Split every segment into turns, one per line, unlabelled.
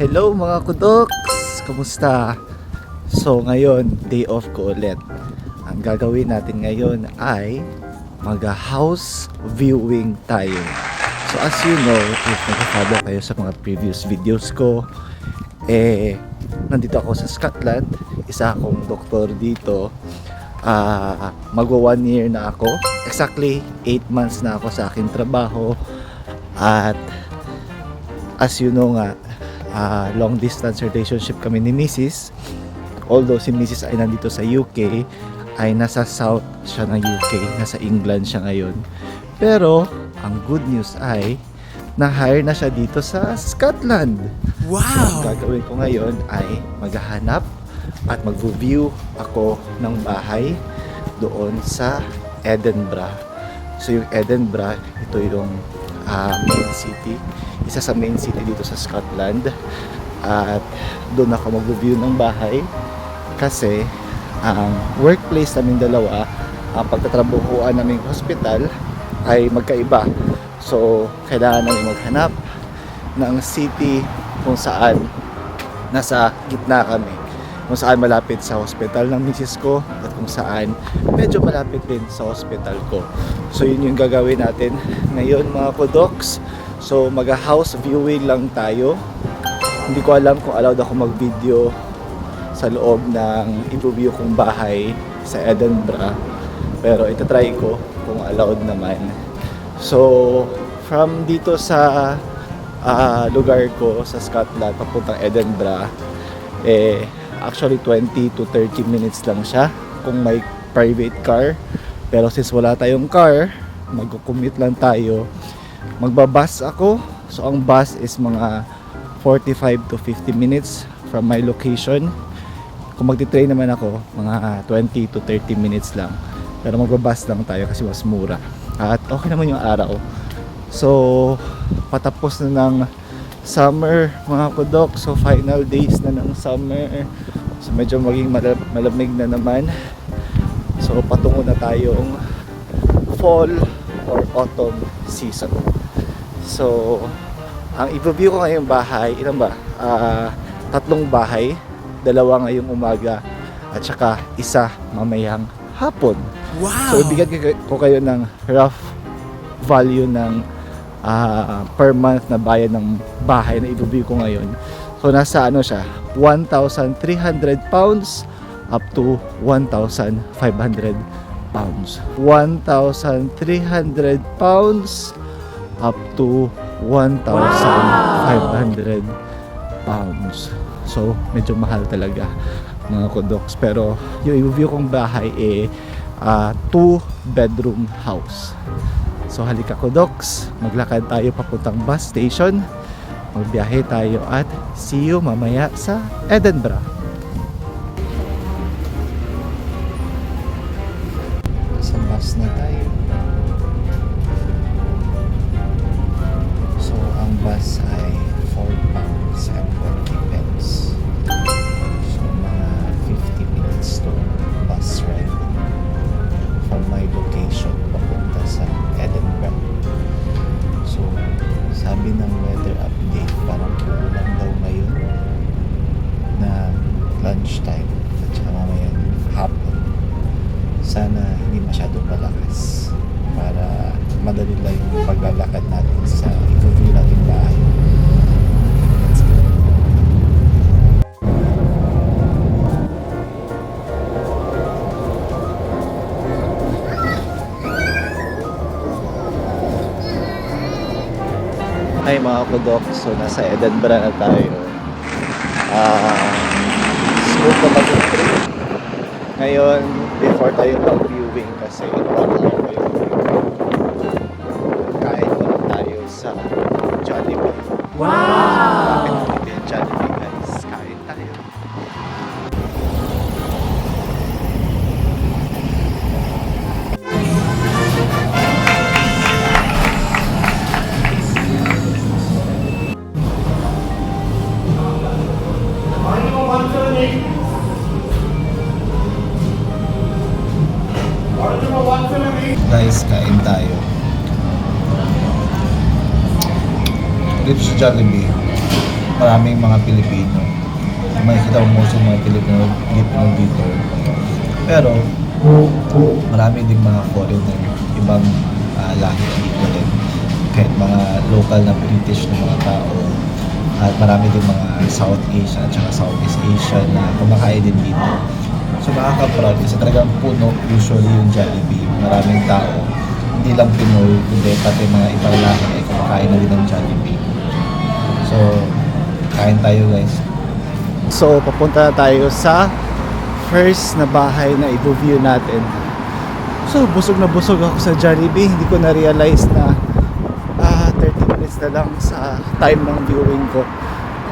Hello mga kudoks! Kumusta? So ngayon, day off ko ulit. Ang gagawin natin ngayon ay mag-house viewing tayo. So as you know, if nag-follow kayo sa mga previous videos ko, eh, nandito ako sa Scotland. Isa akong doktor dito. Ah, magwa one year na ako. Exactly 8 months na ako sa aking trabaho. At as you know nga, ah, long distance relationship kami ni Mrs. Although si Mrs. ay nandito sa UK, ay nasa south siya ng UK, nasa England siya ngayon. Pero, ang good news ay, na-hire na siya dito sa Scotland. Ang
Wow!
gagawin ko ngayon ay maghahanap at mag-view ako ng bahay doon sa Edinburgh. So yung Edinburgh, ito yung ah, main city. Isa sa main city dito sa Scotland. At doon ako mag-view ng bahay kasi ang workplace namin dalawa, ang pagtatrabuhuan naming hospital ay magkaiba. So, kailangan namin maghanap ng city kung saan nasa gitna kami. Kung saan malapit sa hospital ng misis ko at kung saan medyo malapit din sa hospital ko. So yun yung gagawin natin ngayon mga kodoks. So mag-house viewing lang tayo. Hindi ko alam kung allowed ako mag-video sa loob ng i-view kong bahay sa Edinburgh. Pero itatry ko kung allowed naman. So from dito sa ah, lugar ko sa Scotland papuntang Edinburgh eh actually 20 to 30 minutes lang siya kung may private car. Pero since wala tayong car magko-commute lang tayo. Magbabus ako. So ang bus is mga 45 to 50 minutes from my location. Kung magti-train naman ako mga 20 to 30 minutes lang. Pero magbabus lang tayo kasi mas mura. At okay naman yung araw. So, patapos na ng summer mga kudok. So, final days na ng summer. So, medyo maging malamig na naman. So, patungo na tayong fall or autumn season. So, ang i-view ko ngayong bahay, ilan ba? Ah, tatlong bahay. Dalawa ngayong umaga at saka isa mamayang hapon.
Wow!
So, ibigyan ko- kayo ng rough value ng ah, per month na bayad ng bahay na i-view ko ngayon. So, nasa ano siya, 1,300 pounds up to 1,500 pounds. 1,300 pounds up to 1,500 pounds. So, medyo mahal talaga mga kodoks. Pero, yung i-view kong bahay eh, ah, two bedroom house. So halika kodoks, maglakad tayo papuntang bus station. Magbiyahe tayo at see you mamaya sa Edinburgh. Ay mga kudok, so nasa Edinburgh na tayo. Ah, smooth na mag. Ngayon, before tayo mag-viewing kasi bago ako yung kain ko tayo sa Jollibee. Wow! Ribs Jollibee.
maraming mga Pilipino. Makikita mo most yung mga Pilipino Filipino dito. Pero, marami ding mga foreigner, ibang ah, lahi dito rin. Kahit mga local na British na mga tao. At marami din mga South Asian at saka Southeast Asian na kumakain din dito. So nakaka-proud kasi talagang puno usually yung Jollibee. Maraming tao. Hindi lang Pinoy, kundi pati mga ibang lahi ay kumakain na din ng Jollibee. So, kain tayo guys.
So, papunta na tayo sa first na bahay na i-view natin. So, busog na busog ako sa Jollibee. Hindi ko na-realize na ah, 30 minutes na lang sa time ng viewing ko.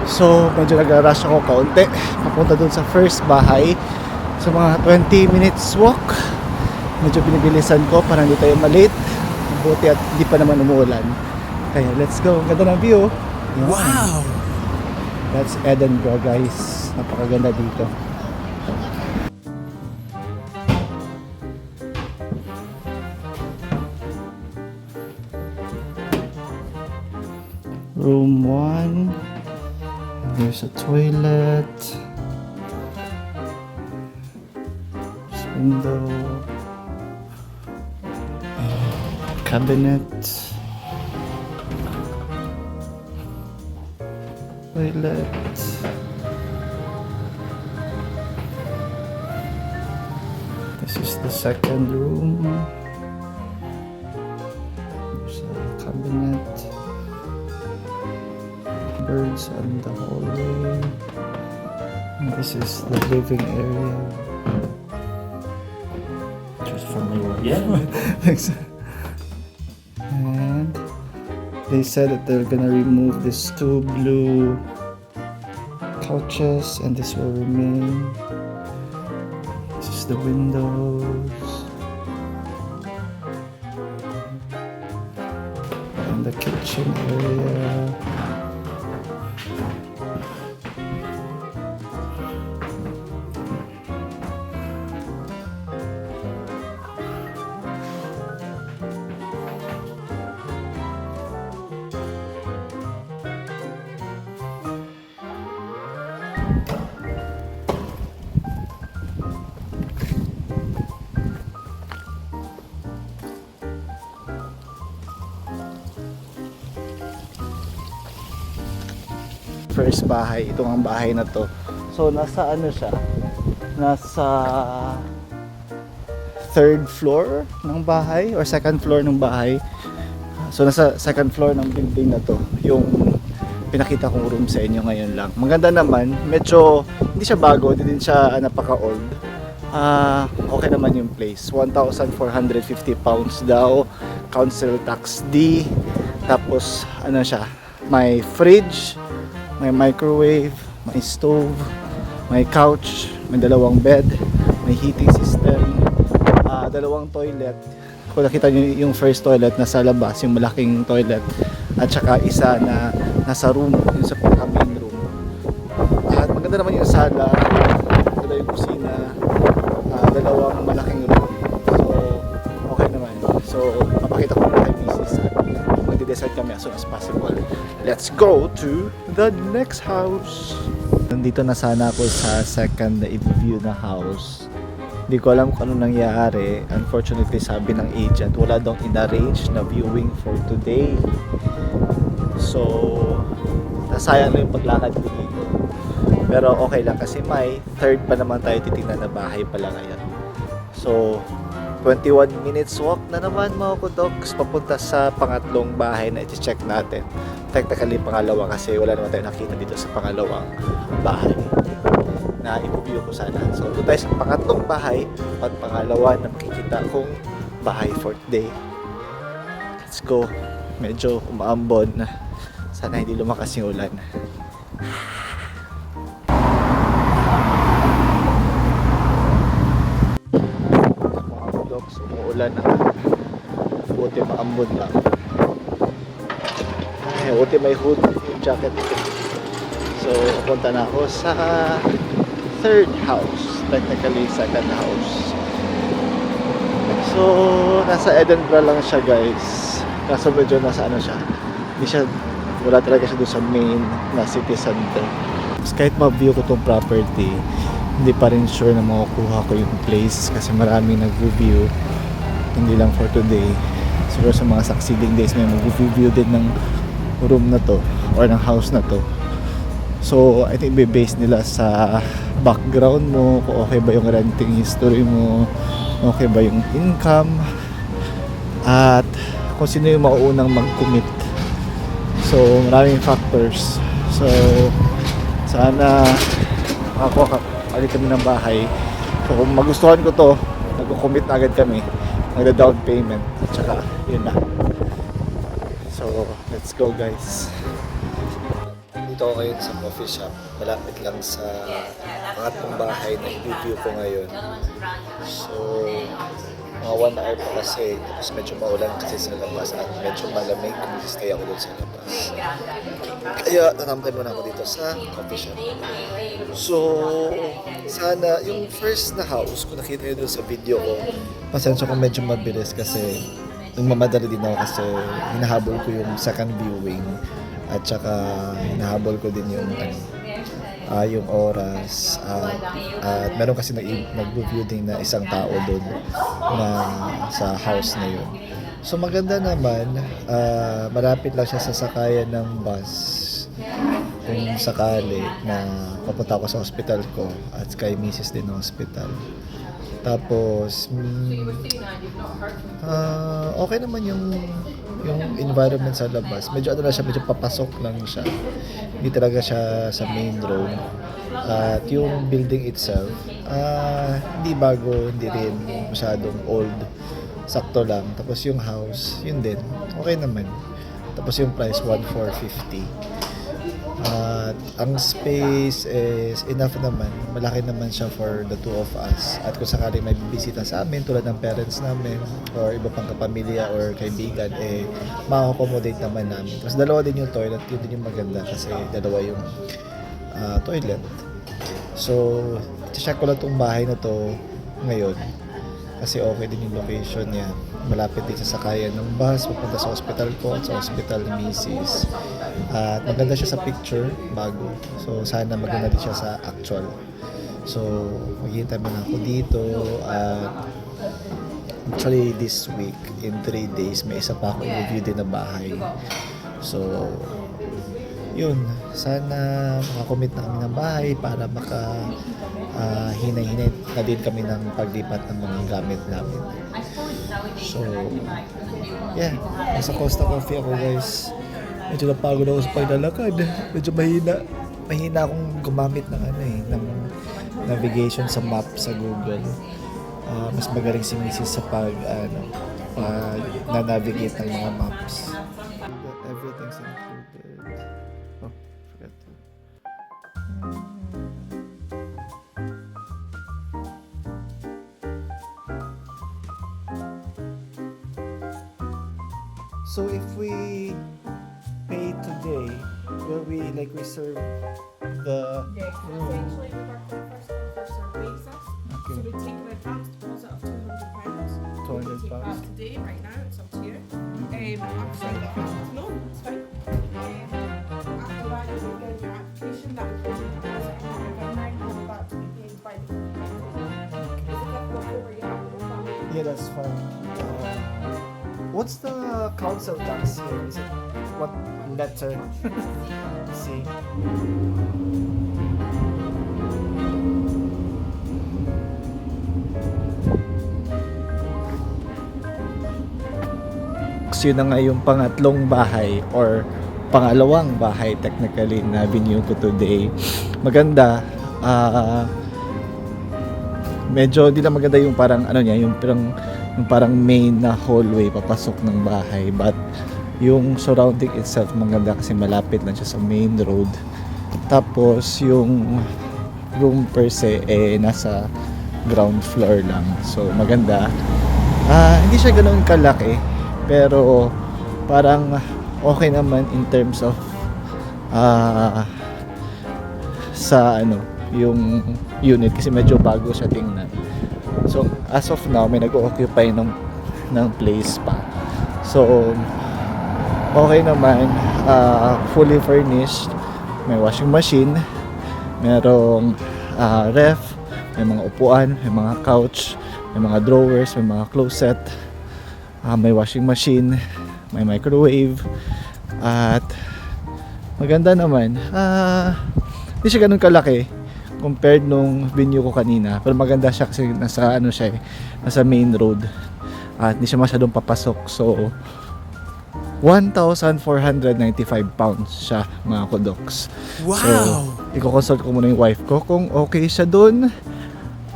So, medyo nag-rush ako kaunti. Papunta dun sa first bahay. So, mga 20 minutes walk. Medyo binibilisan ko para hindi tayo malate. Buti at hindi pa naman umuulan. Kaya, let's go. Ganda ng view. Wow! That's Edinburgh guys. Napakaganda dito. Room 1. There's a toilet. There's window. Uh, cabinet. Toilet. This is the second room. There's a cabinet. Birds on the hallway. And this is the living area. Just my wife.
Yeah.
They said that they're gonna remove these two blue couches and this will remain. This is the windows. And the kitchen area. First bahay. Ito ang bahay na to. So, nasa ano siya? Nasa third floor ng bahay or second floor ng bahay. So, nasa second floor ng building na to. Yung pinakita kong room sa inyo ngayon lang. Maganda naman. Medyo, hindi siya bago. Hindi din siya napaka-old. Ah, okay naman yung place. 1,450 pounds daw. Council tax D. Tapos, ano siya? May fridge, may microwave, may stove, may couch, may dalawang bed, may heating system, ah, dalawang toilet. Kung nakita nyo yung first toilet nasa labas, yung malaking toilet, at saka isa na nasa room, yung sa pinaka main room. At maganda naman yung sala, maganda yung kusina, ah, dalawang malaking room. So, okay naman. So, papakita ko as soon as possible. Let's go to the next house. Nandito na sana ako sa second na i-view na house. Hindi ko alam kung ano nangyari. Unfortunately, sabi ng agent, wala daw in-arrange na viewing for today. So, nasayang lang yung paglakad dito. Pero okay lang kasi may third pa naman tayo titingnan na bahay pala ngayon. So, 21 minutes walk na naman mga kudogs papunta sa pangatlong bahay na i-check natin. Technically pangalawa kasi wala naman tayo nakita dito sa pangalawang bahay na i-view ko sana. So doon tayo sa pangatlong bahay at pangalawa na makikita kong bahay for today. Let's go. Medyo umaambon na. Sana hindi lumakas yung ulan. Umuulan na. Buti maambon lang. Ay, buti may hood yung jacket. So, pupunta na ako sa third house. Technically, second house. So, nasa Edinburgh lang siya guys. Kaso medyo nasa ano siya. Hindi siya wala talaga siya doon sa main na city center. Tapos kahit ma-view ko tong property, hindi pa rin sure na makukuha ko yung place kasi maraming nag-view hindi lang for today. Siguro sa mga succeeding days may mag-view din ng room na to or ng house na to. So I think base nila sa background mo kung okay ba yung renting history mo okay ba yung income at kung sino yung mauunang mag-commit. So maraming factors. So sana ka ulit kami ng bahay. So kung magustuhan ko to nag-commit na agad kami magda-down payment at saka yun na. So let's go guys. Dito ako ngayon sa coffee shop malapit lang sa pangatlong bahay na i-review ko ngayon. So mga one hour pa kasi tapos medyo maulan kasi sa labas at medyo malamig. Kung stay ako dun sa labas kaya tatambay muna ako dito sa coffee shop so sana yung first na house kung nakita nyo dun sa video ko pasensya kung medyo mabilis kasi nagmamadali din ako kasi hinahabol ko yung second viewing at saka hinahabol ko din yung ano, ah, yung oras at, at meron kasi nag, nag-review din na isang tao doon na sa house na yun so maganda naman ah, malapit lang siya sa sakayan ng bus kung sakali na papunta ako sa hospital ko at kay Mrs. din ng hospital tapos mm, ah, okay naman yung yung environment sa labas. Medyo ano lang siya, medyo papasok lang siya. Hindi talaga siya sa main road. At yung building itself, ah hindi bago, hindi rin masyadong old. Sakto lang. Tapos yung house, yun din. Okay naman. Tapos yung price, 1,450. At ang space is enough naman. Malaki naman siya for the two of us. At kung sakaling may bibisita sa amin, tulad ng parents namin, or iba pang kapamilya or kaibigan, eh, ma-accommodate naman namin. Tapos dalawa din yung toilet, yun din yung maganda kasi dalawa yung ah, toilet. So, check ko lang tong bahay na to ngayon. Kasi okay din yung location niya. Malapit din sa sakayan ng bus, pupunta sa hospital ko at sa hospital ni Mrs. At maganda siya sa picture, bago. So, sana maganda din siya sa actual. So, maghihintay man ako dito at actually this week, in 3 days, may isa pa akong review din na bahay. So, yun, sana makakommit na kami ng bahay para maka ah, hinay-hinay na din kami ng paglipat ng mga gamit namin. So, yeah, nasa Costa Coffee ako guys. Medyo napagod ako sa paglalakad. Medyo mahina. Mahina akong gumamit ng ano eh, ng navigation sa map sa Google. Ah, mas magaling si Mrs. sa pag, ano, pag na-navigate ng mga maps.
Pounds.
two hundred
Take that today, right now, it's up to you. Um, if you want to it's fine. Um, after that, you will get your application, that will be deposit and have a deadline, and that to be paid by the. Is it difficult over you have with family?
Yeah, that's fine. Uh, what's the council tax here? Is it what letter? C. So yun na nga yung pangatlong bahay or pangalawang bahay technically na binyo ko today. Maganda. ah medyo hindi na maganda yung parang ano niya, yung parang yung parang main na hallway papasok ng bahay but yung surrounding itself maganda kasi malapit lang siya sa main road. Tapos yung room per se eh nasa ground floor lang. So maganda. Ah, hindi siya ganoon kalaki pero parang okay naman in terms of ah sa ano yung unit kasi medyo bago siya tingnan. So as of now may nag-occupy ng ng place pa. So okay naman ah, fully furnished. May washing machine, merong ah, ref, may mga upuan, may mga couch, may mga drawers, may mga closet, ah, may washing machine, may microwave, at maganda naman. Ah, hindi siya ganun kalaki compared nung venue ko kanina. Pero maganda siya kasi nasa ano siya eh, nasa main road. At hindi siya masyadong papasok. So 1,495 pounds siya mga kodoks. Wow! So, i-consult ko muna yung wife ko kung okay siya dun.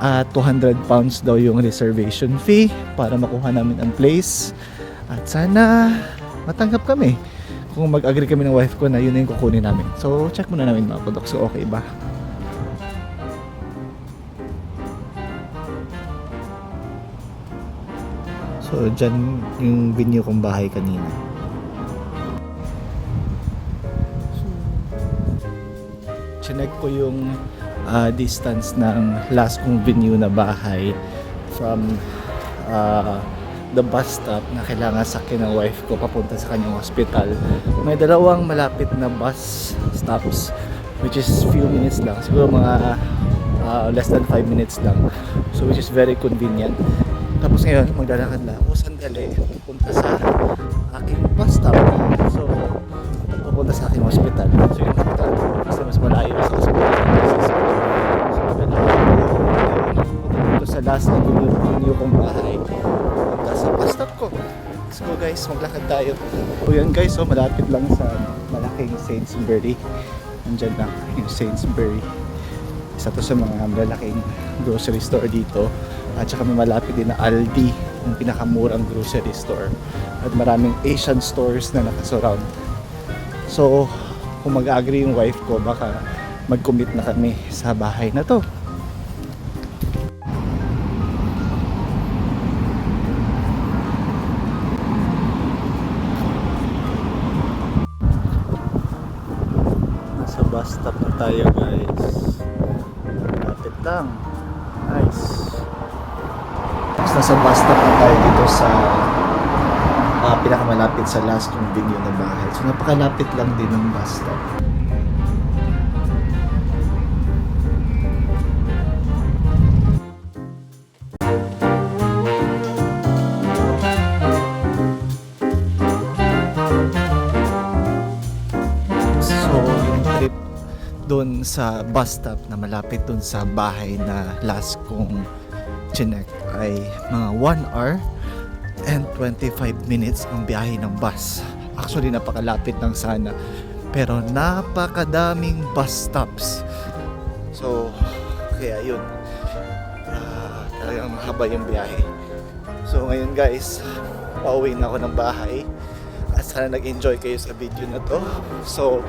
At 200 pounds daw yung reservation fee para makuha namin ang place. At sana matanggap kami. Kung mag-agree kami ng wife ko na yun na yung kukunin namin. So, check muna namin mga kodoks. So, okay ba? So, dyan yung venue kong bahay kanina. Chinek ko yung ah, distance ng last kong venue na bahay from ah, the bus stop na kailangan sakyan ng wife ko papunta sa kanyang hospital. May dalawang malapit na bus stops which is few minutes lang. Siguro mga ah, less than 5 minutes lang. So which is very convenient. Tapos ngayon, maglalakad lang ako sandali punta sa aking bus stop. So, pupunta sa aking hospital. So, yung hospital, mas malayo sa hospital. So, maglalakad ako dito sa last na venue kong bahay. Punta sa bus stop ko. Let's go guys, maglakad tayo. So yan guys, so malapit lang sa malaking Sainsbury. Nandyan lang yung Sainsbury. Isa to sa mga malaking grocery store dito. At saka may malapit din na Aldi, yung pinakamurang grocery store. At maraming Asian stores na nakasurround. So, kung mag-agree yung wife ko, baka mag-commit na kami sa bahay na to. Bus stop na tayo guys. Malapit lang. Nice. Tapos nasa bus stop na tayo dito sa ah, pinakamalapit sa last kong venue na bahay. So napakalapit lang din ng bus stop. Sa bus stop na malapit doon sa bahay na last kong chinek ay mga 1 hour and 25 minutes ang biyahe ng bus. Actually, napakalapit lang sana. Pero napakadaming bus stops. So, kaya yun. Ah, talagang mahaba yung biyahe. So, ngayon guys, pauwi na ako ng bahay. At sana nag-enjoy kayo sa video na to. So,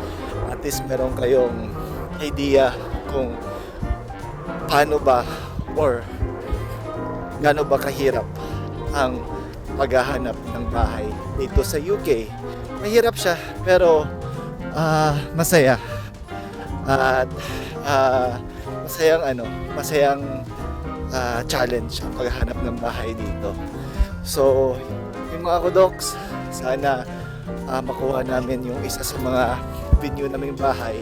at least meron kayong idea kung paano ba or gaano ba kahirap ang paghahanap ng bahay dito sa UK. Mahirap siya pero ah, masaya. At ah, masayang ano, masayang ah, challenge ang paghahanap ng bahay dito. So, yung mga kudoks, sana ah, makuha namin yung isa sa mga venue naming bahay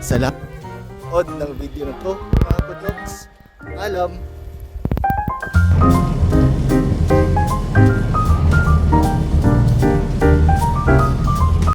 sa lapod ng video na to, mga kudoks. Alam.